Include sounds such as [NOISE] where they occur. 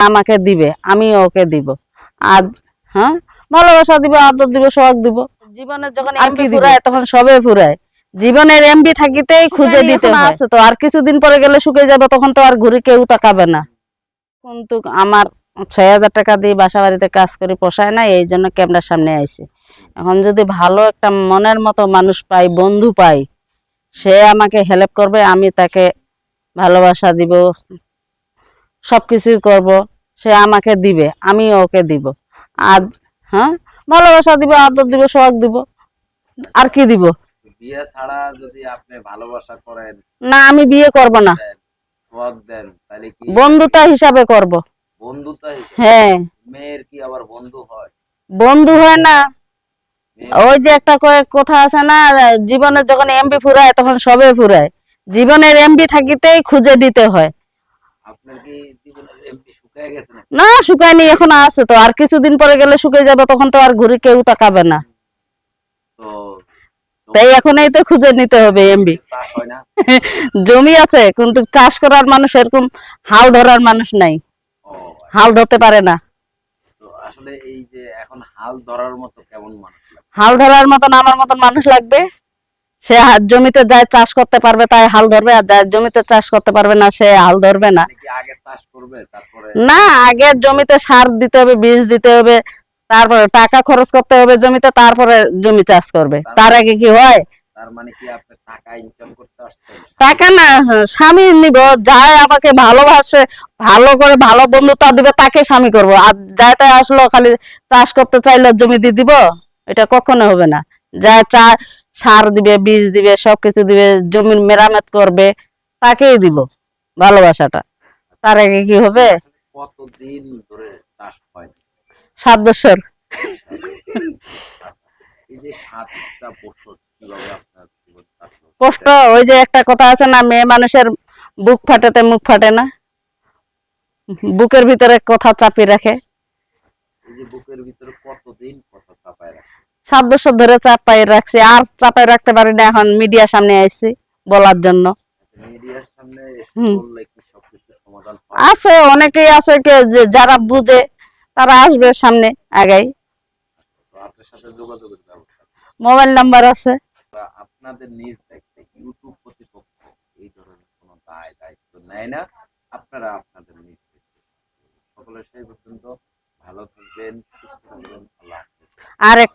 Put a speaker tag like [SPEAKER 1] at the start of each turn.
[SPEAKER 1] আমাকে দিবে আমি ওকে দিব। আর হ্যাঁ? ভালোবাসা দিব আদর দিব সোহাগ দিব। জীবনের যখন এমবি ফুরায় তখন সবে ফুরায় জীবনের এমবি থাকিতেই খুঁজে দিতে আছে তো আর কিছুদিন পরে গেলে শুকিয়ে যাবে তখন তো আর ঘুরে কেউ তাকাবে না। কিন্তু আমার ছয় হাজার টাকা দিয়ে বাসা বাড়িতে কাজ করি পোষায় না এই জন্য ক্যামেরার সামনে আইছি এখন যদি ভালো একটা মনের মতো মানুষ পাই বন্ধু পাই সে আমাকে হেল্প করবে আমি তাকে ভালোবাসা দিব। সবকিছুই করব সে আমাকে দিবে আমি ওকে দিব। আর হ্যাঁ? ভালোবাসা দিব আদর দিব সোহাগ দিব। আর কি দিব?
[SPEAKER 2] বিয়ে ছাড়া যদি আপনি ভালোবাসা করেন
[SPEAKER 1] না আমি বিয়ে করব না।
[SPEAKER 2] সোহাগ দেন তাহলে কি?
[SPEAKER 1] বন্ধুতা হিসাবে করব।
[SPEAKER 2] বন্ধুতা
[SPEAKER 1] হ্যাঁ।
[SPEAKER 2] মেয়ের কি আবার বন্ধু হয়?
[SPEAKER 1] বন্ধু হয় না। ওই যে একটা কয়েক কথা আছে না জীবনের যখন এমবি ফুরায় তখন সবে ফুরায়। জীবনের এমবি থাকিতেই খুঁজে দিতে হয়।
[SPEAKER 2] না
[SPEAKER 1] শুকায়নি এখন আছে তো। আর কিছুদিন পরে গেলে শুকিয়ে যাবে তখন তো আর ঘুরে কেউ তাকাবে না। তাই এখনই তো খুঁজে নিতে হবে এমবি
[SPEAKER 2] চাষ হয় না? [LAUGHS]
[SPEAKER 1] জমি আছে কিন্তু চাষ করার মানুষ এরকম হাল ধরার মানুষ নাই। হাল ধরতে পারে না।
[SPEAKER 2] আসলে এই যে এখন হাল ধরার মতো কেমন মানুষ
[SPEAKER 1] হাল ধরার মতন আমার মতন মানুষ লাগবে? সে জমিতে যায় চাষ করতে পারবে তাই হাল ধরবে আর যার জমিতে চাষ করতে পারবে না সে হাল ধরবে না।
[SPEAKER 2] আগে চাষ করবে তারপরে
[SPEAKER 1] না আগে জমিতে সার দিতে হবে বীজ দিতে হবে তারপরে টাকা খরচ করতে হবে জমিতে তারপরে জমি চাষ করবে। তার আগে কি হয়?
[SPEAKER 2] মানে টাকা
[SPEAKER 1] না স্বামী নিব যাই আমাকে ভালোবাসে ভালো করে ভালো বন্ধুতা দিবে তাকে স্বামী করব। আর যাই তাই আসলো খালি চাষ করতে চাইলে জমি দিয়ে দিব এটা কখনো হবে না। যা চা সার দিবে বীজ দিবে সবকিছু দিবে জমির মেরামত করবে তাকেই দিব ভালোবাসাটা। তার আগে কি হবে?
[SPEAKER 2] কতদিন ধরে চাষ হয়?
[SPEAKER 1] সাত বছর। কষ্ট ওই যে একটা কথা আছে না মেয়ে মানুষের বুক ফাটাতে মুখ ফাটে না। [LAUGHS] বুকের ভিতরে কথা চাপিয়ে রাখে।
[SPEAKER 2] বুকের ভিতরে কতদিন কথা রাখে
[SPEAKER 1] সাত বছর ধরে চাপাই রাখছি। আর চাপাই রাখতে পারি না এখন মিডিয়ার সামনে আসছি বলার জন্য। আছে অনেকেই আছে যারা বুঝে তারা আসবে সামনে আগাই। মোবাইল নাম্বার আছে।
[SPEAKER 2] বা আপনাদের নিজ দায়িত্বে ইউটিউব কর্তৃপক্ষ এই ধরনের কোনো দায় দায়িত্ব নেয় না আপনারা আপনাদের নিজ সকলের সেই পর্যন্ত ভালো থাকবেন সুস্থ থাকবেন আল্লাহ
[SPEAKER 1] আর এক